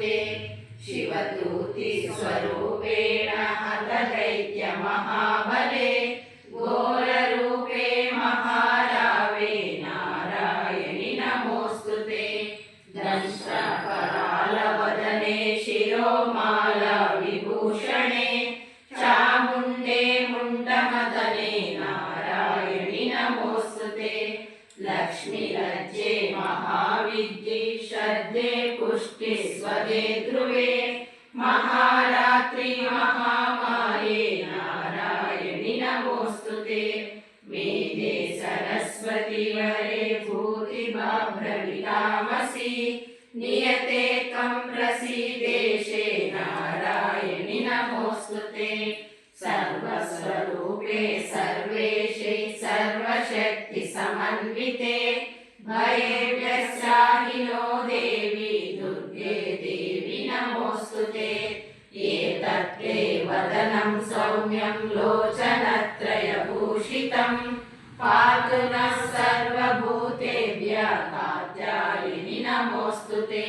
ते शिवदूति स्वरूपेण हत दैत्यमहाबले घोररूपे महारावे नारायणि नमोऽस्तु ते दंष्ट्रकरालवदने शिरोमाला विभूषणे चामुण्डे मुण्डमदने नारायणि नमोऽस्तु ते श्रद्धे पुष्टे स्वदे ध्रुवे महारात्रि महामाये नारायणि नमोऽस्तु ते वेदे सरस्वति वरे भूतिभाभ्रवितामसि नियते त्वं प्रसीदेशे नारायणि नमोऽस्तु ते सर्वस्वरूपे सर्वेशे सर्वशक्तिसमन्विते भयेभ्यस्याहिनो नमोऽस्तु ते एतत्ते वदनं सौम्यं लोचनत्रयभूषितं। पातु नः सर्वभूतेभ्यः कात्यायिनि नमोऽस्तु ते